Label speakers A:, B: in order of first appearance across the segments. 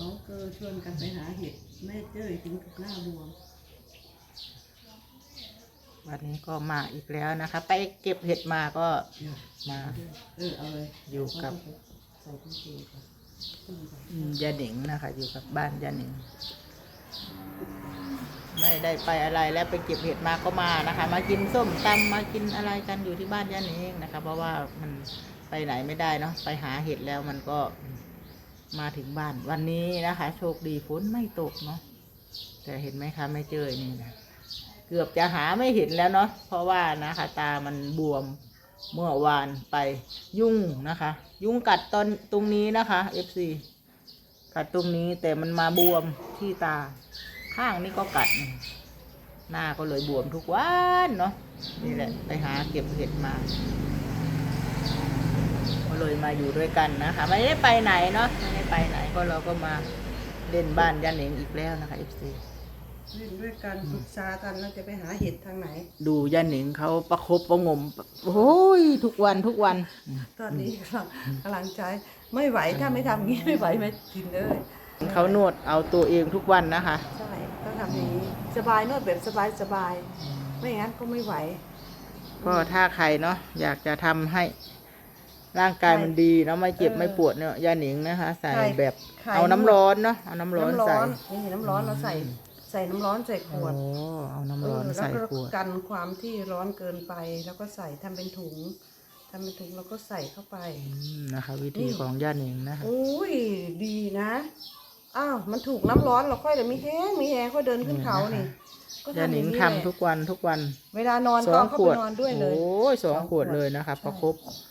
A: ขาก็ชวนกันไปหาเห็ดแม่เจ้ยถึงกับหน้าบวม
B: วันนี้ก็มาอีกแล้วนะคะ ไปเก็บเห็ดมาก็มา
A: เออเอาเลย
B: อยู่กับ
A: ใส่ตู้เย็นก่อน
B: อืมยาหนิงนะคะ อยู่กับบ้านยาหนิง ไม่ได้ไปอะไรแล้วไปเก็บเห็ดมาก็มานะคะ มากินส้มตำมากินอะไรกันอยู่ที่บ้านยาหนิงนะคะ เพราะว่ามันไปไหนไม่ได้เนาะไปหาเห็ดแล้วมันก็ มาถึงบ้านวันนี้นะคะ โชคดีฝนไม่ตกเนาะแต่เห็นไหมคะไม่เจอนี่นะเกือบจะหาไม่เห็นแล้วเนาะเพราะว่านะคะ ตามันบวมเมื่อวานไปยุ่งนะคะ ยุ่งกัดตอนตรงนี้นะคะ FC กัดตรงนี้แต่มันมาบวมที่ตาข้างนี้ก็กัด หน้าก็เลยบวมทุกวันเนาะนี่แหละไปหาเก็บเห็ดมา เลยมาอยู่ด้วยกันนะคะไม่ได้ไปไหนเนาะไม่ได้ไปไหนก็เราก็มาเล่นบ้านยันเหนงอีกแล้วนะคะ FC
A: เล่นด้วยกันปรึกษากันแล้วจะไปหาเห็ดทางไหน
B: ดูยันเหนงเขาประคบประหงมโอ้ยทุกวันทุกวัน
A: ตอนนี้กำลังกำลังใจไม่ไหวถ้าไม่ทำงี้ไม่ไหวแม่ทินเลย
B: เขานวดเอาตัวเองทุกวันนะคะ
A: ใช่ต้องทำอย่างนี้สบายนวดแบบสบายสบายไม่งั้นก็ไม่ไหว
B: ก็ถ้าใครเนาะอยากจะทำให้ ร่างกายมันดีเนาะไม่เจ็บ
A: เออ
B: ไม่ปวดเนี่ยยาหนิงนะคะ ใส่
A: ใช่
B: แบบ
A: ใคร
B: เอาน้ำร้อนเนาะเอาน้ำร้อน
A: น้ำร้
B: ใส่
A: อนนี่น้ำร้อนเราใส่ใส่น้ำร้อนใส่ข
B: โอ้
A: วด
B: เอาน้ำ
A: เอ
B: ร้อ
A: อนแล้ว
B: ใส่
A: ก็
B: ขวด
A: กันความที่ร้อนเกินไป แล้วก็ใส่ทำเป็นถุงทำเป็นถุงแล้วก็ใส่เข้าไป
B: อืมนะคะ วิธี
A: นี่
B: ของย่าหนิงนะคะ
A: โอ้ยดีนะ อ้าว มันถูกน้ำร้อนเราค่อยเลยมีแห้งมีแห้งค่อยเดินขึ้นเขานี่ ก็
B: ย่าหนิง
A: อย่
B: ทำ
A: แหละ
B: ทุกวันทุกวัน
A: เวลานอน
B: ส
A: ก็
B: อง
A: เข้า
B: ข
A: ไป
B: วด
A: นอนด้วยเลย
B: โอ้ยสอง
A: สอง
B: ขวด
A: ขวด
B: เลยนะคะ
A: ใช่
B: พอครบคร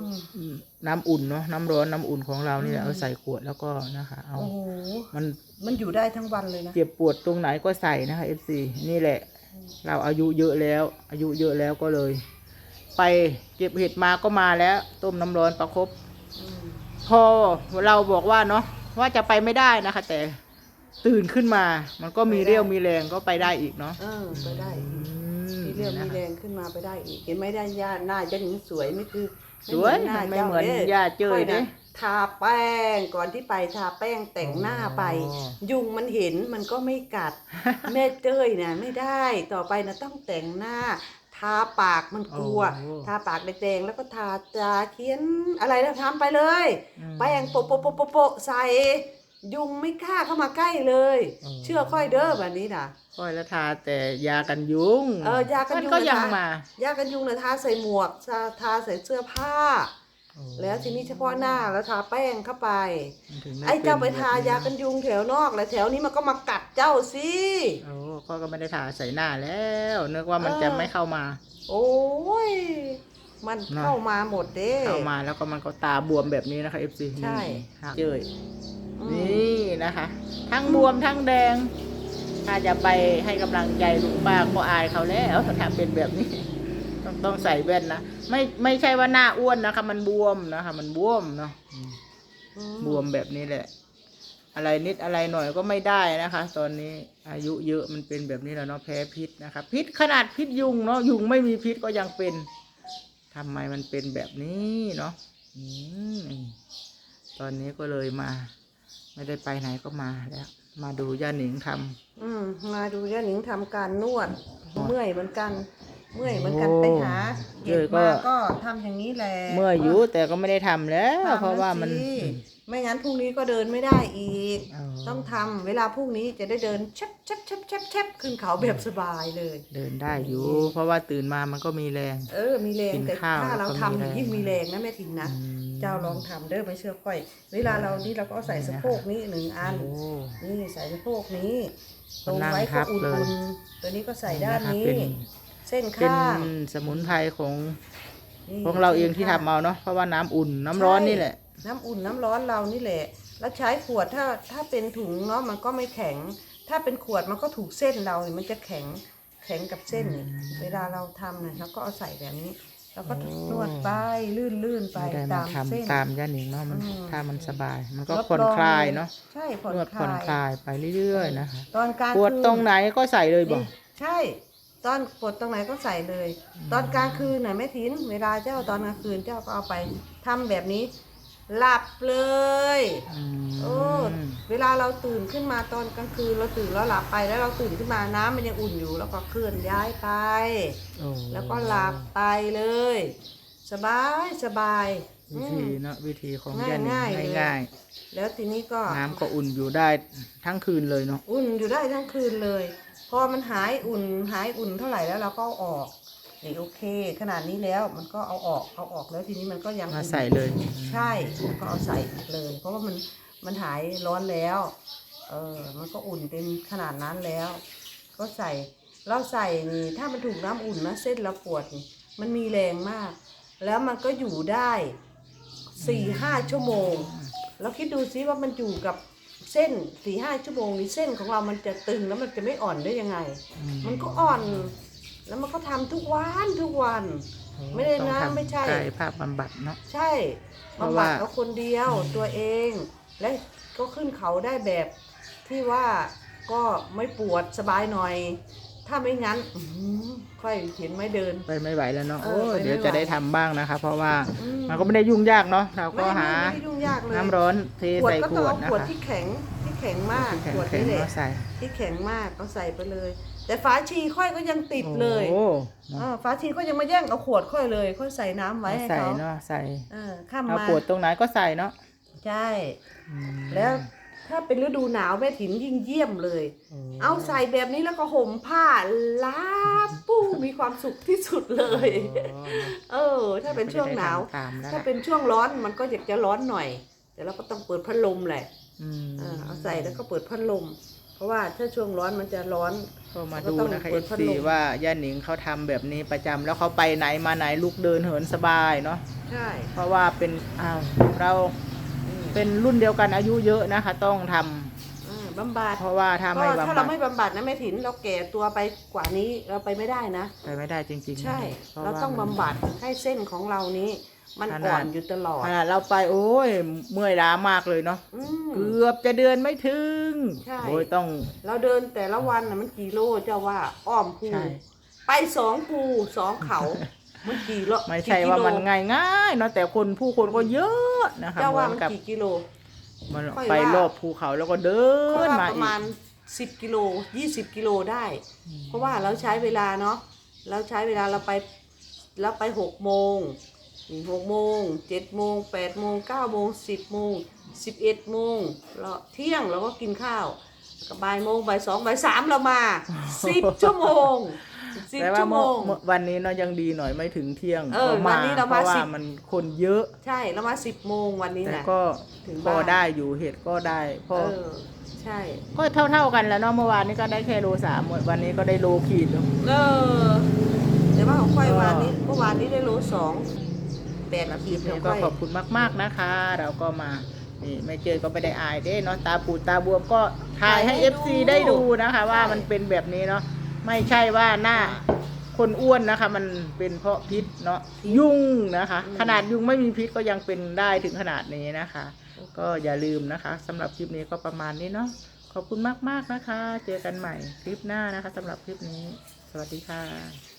B: บ
A: อืม
B: น้ำอุ่นเนาะน้ำร้อนน้ำอุ่นของเรานี่แหละ
A: อืม
B: เอาใส่ขวดแล้วก็นะคะเอา
A: โอ้โห
B: มัน
A: มันอยู่ได้ทั้งวันเลยนะ
B: เจ็บปวดตรงไหนก็ใส่นะคะ FC นี่แหละ เราอายุเยอะแล้ว อายุเยอะแล้วก็เลย ไปเก็บเห็ดมาก็มาแล้ว ต้มน้ำร้อนประคบ
A: อืม
B: พอเราบอกว่าเนาะว่าจะไปไม่ได้นะคะ แต่ตื่นขึ้นมา มันก็มีเรี่ยวมีแรงก็ไปได้อีกเนาะ
A: เออไปได้
B: อื
A: อีก
B: ม
A: มีเรื่องมี
B: นะคะ
A: แรงขึ้นมาไปได้อีก เห็นไหมได้ย่าหน้าจะหนิงสวยไม่คือ
B: สวย
A: หน้า
B: ไม่
A: จ้
B: เหมือน
A: ด้
B: ย่าเจ้ย
A: ค่อ
B: เด้
A: นะทาแป้งก่อนที่ไปทาแป้งแต่งหน้าไป
B: อ๋อ
A: ยุงมันเห็นมันก็ไม่กัด แม่เจ้ยนะไม่ได้ต่อไปนะต้องแต่งหน้า ทาปากมันกลัว
B: โอ้
A: ทาปากแดงๆแล้วก็ทาตาเขียนอะไรนะทำไปเลย
B: อืม
A: แป้งโปะโปะโปะโปะโปะใส่ ยุงไม่กล้าเข้ามาใกล้เลย
B: อ๋อ
A: เชื่อค่อยเด้อแบบนี้นะ
B: ค่อยละทาแต่ยากันยุง
A: เออยากันยุง
B: ก็
A: นะ
B: ยัง
A: คะ
B: มา
A: ยากันยุงนะทาใส่หมวกทาทาใส่เสื้อผ้า แล้วทีนี้เฉพาะหน้าแล้วทาแป้งเข้าไป
B: มันถึงด้
A: ไอ้เจ้าไป
B: นแบบ
A: ทายากันยุงแถวนอกแล้วแถวนี้มันก็มากัดเจ้าสิ
B: โอ้ก็ก็ไม่ได้ทาใส่หน้าแล้วนึกว่ามัน
A: เออ
B: จะไม่เข้ามา
A: โอ้ย มัน
B: นะ
A: เข้ามาหมดเด้
B: เข้ามาแล้วก็มันก็ตาบวมแบบนี้นะคะ FC
A: ใช่
B: นี่เจย
A: อืม
B: นี่นะคะ ทั้งบวมทั้งแดง ถ้าจะไปให้กำลังใจลุงป้าก็อายเขาแล้วถ้าเป็นแบบนี้ ต้องต้องใส่แว่นนะไม่ไม่ใช่ว่าหน้าอ้วนนะคะ มันบวมนะคะ มันบวมเนาะอืม
A: อืม
B: บวมแบบนี้แหละ อะไรนิดอะไรหน่อยก็ไม่ได้นะคะ ตอนนี้อายุเยอะมันเป็นแบบนี้แล้วเนาะแพ้พิษนะคะ พิษขนาดพิษยุงเนาะยุงไม่มีพิษก็ยังเป็นทำไมมันเป็นแบบนี้เนาะอืมตอนนี้ก็เลยมา ไม่ได้ไปไหนก็มาแล้ว มาดูย่าหนิงทำ
A: อืมมาดูย่าหนิงทำการนวด
B: นวด
A: เมื่อยเหมือนกัน เมื่อยเหมือนกัน
B: โอ้
A: ไปหา
B: เจ
A: เก็
B: อบก็
A: มาก็ทำอย่างนี้แหละ
B: เมื่อยอยู่แต่ก็ไม่ได้ทำแล้ว
A: ทำ
B: เพราะว่ามัน
A: สิไม่งั้นพรุ่งนี้ก็เดินไม่ได้อีก
B: อ๋อ
A: ต้องทำเวลาพรุ่งนี้จะได้เดินชับชับชับชับชับขึ้นเขาแบบสบายเลย
B: เดินได้อยู่ เพราะว่าตื่นมามันก็มีแรง
A: เออ มีแรง
B: กิน
A: แต่
B: ข้าว
A: ถ้าเรา
B: แล้วก็
A: ทำ
B: มีแรง
A: ยิ่งมีแรงนะแม่ทินนะ
B: อืม
A: เจ้าลองทำเด้อไม่เชื่อค่อย เวลาเรานี่เราก็เอาใส่สะโพกนี้หนึ่งอัน
B: โอ้
A: นี่ใส่สะโพกนี้ต
B: มั
A: ร
B: น
A: ง
B: นั่ง
A: ไว้
B: ทั
A: ก็
B: บ
A: อุ่
B: เลย
A: นๆตัวนี้ก็ใส่ด้านนี้
B: เป็น
A: เส้น
B: เป็น
A: ข้าง
B: สมุนไพรของ
A: นี่
B: ของเราเองที่
A: ส้น
B: ทำ
A: ข้
B: เอาเนาะเพราะว่าน้ำอุ่นน้ำร้อนนี่แหละ
A: น้ำอุ่นน้ำร้อนเรานี่แหละ แล้วใช้ขวดถ้าถ้าเป็นถุงเนาะมันก็ไม่แข็ง ถ้าเป็นขวดมันก็ถูกเส้นเราเนี่ยมันจะแข็งแข็งกับเส้นนี่เวลาเราทำเนี่ยเราก็เอาใส่แบบนี้ แล้วก็
B: โอ้
A: นวดไปลื่นๆไป
B: ไม่ได้มา
A: ตามเส้น
B: ทำตามย่าหนิงเนาะมัน
A: อืม
B: ถ้ามันสบาย มันก็
A: รับ
B: ผ่อน
A: รอง
B: คลายเนาะ
A: ใช่ผ่อน
B: นวด
A: ค
B: ผ่อน
A: ลาย
B: คลายไปเรื่อยๆนะคะ
A: ตอนกลาง
B: ปวด
A: คืน
B: ตรงไหนก็ใส่เลยบอก
A: นี่ใช่ ตอนปวดตรงไหนก็ใส่เลย ตอนกลางคืนน่ะแม่ทินเวลาเจ้าตอนกลางคืนเจ้าก็เอาไปทำแบบนี้ หลับเลย
B: อืม
A: โอ้เวลาเราตื่นขึ้นมาตอนกลางคืนเราตื่นแล้วหลับไปแล้วเราตื่นขึ้นมาน้ำมันยังอุ่นอยู่ แล้วก็เคลื่อนย้ายไป
B: โอ้
A: แล้วก็หลับไปเลย สบายสบาย
B: วิ
A: อื
B: ธี
A: ม
B: เนาะวิธีของ
A: ง่าย
B: ย่านิง
A: ง่ายเลย
B: ง่าย
A: แล้วทีนี้ก็
B: ๆน้ำก็อุ่นอยู่ได้ทั้งคืนเลยเนาะ
A: อุ่นอยู่ได้ทั้งคืนเลย พอมันหายอุ่นหายอุ่นเท่าไหร่แล้วเราก็เอาออกนี่โอเค ขนาดนี้แล้วมันก็เอาออกเอาออกแล้วทีนี้มันก็ยัง
B: มา
A: อุ่น
B: ใส่เลย
A: ใช่แล้วก็เอาใส่เลย เพราะว่ามันมันหายร้อนแล้ว เออมันก็อุ่นเป็นขนาดนั้นแล้ว ก็ใส่เราใส่นี่ถ้ามันถูกน้ำอุ่นนะเส้นเราปวดนี่มันมีแรงมาก แล้วมันก็อยู่ได้สี่ห้าชั่วโมงแล้วคิดดูซิว่ามันอยู่กับเส้นสี่ห้าชั่วโมงนี้เส้นของเรามันจะตึงแล้วมันจะไม่อ่อนได้ยังไง มันก็อ่อน แล้วมันก็ทำทุกวันทุกวัน ไม่ได้
B: ต้อง
A: นะ
B: ทำ
A: ไม่ใช่
B: กายภาพบำบัดเนาะ
A: ใช่
B: เพราะ
A: บำ
B: ว่า
A: บัดเอาคนเดียวตัวเอง และก็ขึ้นเขาได้แบบที่ว่าก็ไม่ปวดสบายหน่อย ถ้าไม่งั้นอื้อหือค่อยเห็นไม่เดิน
B: ไปไม่ไหวแล้วเนาะ
A: เอ
B: โอ้
A: อไปไม่ไหว
B: เดี๋ยวจะได้ทำบ้างนะคะ เพราะว่า
A: อืม
B: มันก็ไม่ได้ยุ่งยากเนาะเราก็
A: ไม่
B: หา
A: ไม่ไม่ยุ่งยากเลย
B: น้ำร้อนเท
A: ขวด
B: ใส่
A: ก็
B: ข
A: ต้อง
B: วด
A: เอา
B: นะ
A: ขวด
B: คะ
A: ที่แข็งที่แข็งมาก
B: แข็ง
A: ขวด
B: แข็ง
A: นี่แหละ
B: มาใส่
A: ที่แข็งมากก็ใส่ไปเลย แต่ฝาชีค่อยก็ยังติดเลย
B: โอ้
A: เออฝาชีก็ยังมาแย่งเอาขวดค่อยเลยค่อยใส่น้ำไว้
B: มา
A: ให้
B: ใส่
A: เขา
B: เนาะใส่
A: เออข้าม
B: เอา
A: มา
B: ปวดตรงไหนก็ใส่เนาะ
A: ใช่
B: อืม
A: แล้วถ้าเป็นฤดูหนาวแม่ถิ่นยิ่งเยี่ยมเลย
B: โอ้
A: เอาใส่แบบนี้แล้วก็ห่มผ้าลาปูมีความสุขที่สุดเลย
B: โอ้
A: เออ ถ้าเป็นช่วงหนาว
B: ไม่ได้ทำตามแล้ว
A: ถ้า
B: ล่ะ
A: เป็นช่วงร้อนมันก็อยากจะร้อนหน่อย แต่เราก็ต้องเปิดพัดลมแหละ
B: อืม
A: เออเอาใส่แล้วก็เปิดพัดลมเพ ราะว่าถ้าช่วงร้อนมันจะร้อน
B: ก็มา
A: ก็
B: ดู
A: ต้อง
B: นะคะ
A: เปิ
B: เอ
A: ด
B: ฟ
A: พัด
B: ซี
A: ลม
B: ว่าย่าหนิงเขาทำแบบนี้ประจำแล้วเขาไปไหนมาไหนลูกเดินเหินสบายเนาะ
A: ใช่
B: เพราะว่าเป็นอ้าวเรา
A: อืม
B: เป็นรุ่นเดียวกันอายุเยอะนะคะ ต้องทำ
A: เออบำบัด
B: เพราะว่าถ้า
A: ก็
B: ไม่
A: ถ้า
B: บำบั
A: เรา
B: ด
A: ไม่บำบัดนะแม่ถิ่นเราแก่ตัวไปกว่านี้เราไปไม่ได้นะ
B: ไปไม่ได้จริงๆ
A: ใช่
B: พะ
A: เรา
B: ว่
A: ต้อง
B: มัน
A: บำบัดให้เส้นของเรานี้ มัน
B: ขนาด
A: อ่อนอยู่ตลอด
B: ขนาดเราไปโอ้ยเมื่อยล้ามากเลยเนาะ
A: อืม
B: เกือบจะเดินไม่ถึง
A: ใช่
B: โอ้ยต้อง
A: เราเดินแต่ละวันน่ะมันกี่โลเจ้าว่าอ้อมภู
B: ใช่
A: ไปสองภูสองเขา มันกี่โล
B: ไม่ใช่
A: กี่กิ
B: ว่า
A: โล
B: มันง่ายง่ายๆเนาะแต่คนผู้คนก็เยอะนะคะ
A: เจ้าว่า
B: เหมื
A: มั
B: อนนกับ
A: กี่กิโล
B: มัน
A: ค่อย
B: ไป
A: ว่า
B: รอบภูเขาแล้วก็เดิ
A: เพราะ
B: น
A: ว่า
B: มา
A: ประ
B: อีก
A: มาณสิบกิโลยี่สิบกิโลได้ เพราะว่าเราใช้เวลาเนาะเราใช้เวลาเราไปเราไปหกโมง หกโมงเจ็ดโมงแปดโมงเก้าโมงสิบโมงสิบเอ็ดโมงแล้วเที่ยงเราก็กินข้าวก็บ่ายโมงบ่ายสองบ่ายสามเรามาสิบชั่วโมงสิบ
B: แต่ว่า
A: ชั่วโม
B: เมื่องเมื่อวันนี้เนาะยังดีหน่อยไม่ถึงเที่ยง
A: เออ
B: พ
A: วันนี้เรา
B: เพ
A: มา
B: ราะว่า
A: สิบ
B: มันคนเยอะ
A: ใช่เรามาสิบโมงวันนี้
B: แต่
A: นะ
B: ก็
A: ถึง
B: พอ
A: บ้าน
B: ได้อยู่เห็ดก็ได้พ
A: เอ
B: อ
A: อใช่
B: ก็เท่าเท่าๆกันแล้วเนาะเมื่อวานนี้ก็ได้แค่โลสามวันนี้ก็ได้โลขีดเนอะ
A: เออแต่ว่าของค่อย
B: ก็
A: วานนี้เมื่อวานนี้ได้โลสอง แปด
B: แล้วค
A: ขี
B: ลิ
A: ด
B: ป
A: ข
B: นี้
A: อง
B: ก็
A: ค่อย
B: ขอบคุณมาก ๆนะคะ เราก็มานี่ไม่เจอก็ไม่ได้อายเด้เนาะตาปูดตาบวมก็ถ่ายให้ FC ได้ดูนะคะ ว่ามันเป็นแบบนี้เนาะไม่ใช่ว่าหน้าคนอ้วนนะคะ มันเป็นเพราะพิษเนาะยุ่งนะคะ ขนาดยุงไม่มีพิษก็ยังเป็นได้ถึงขนาดนี้นะคะ ก็อย่าลืมนะคะสำหรับคลิปนี้ก็ประมาณนี้เนาะขอบคุณมาก ๆ นะคะ เจอกันใหม่คลิปหน้านะคะสำหรับคลิปนี้ สวัสดีค่ะ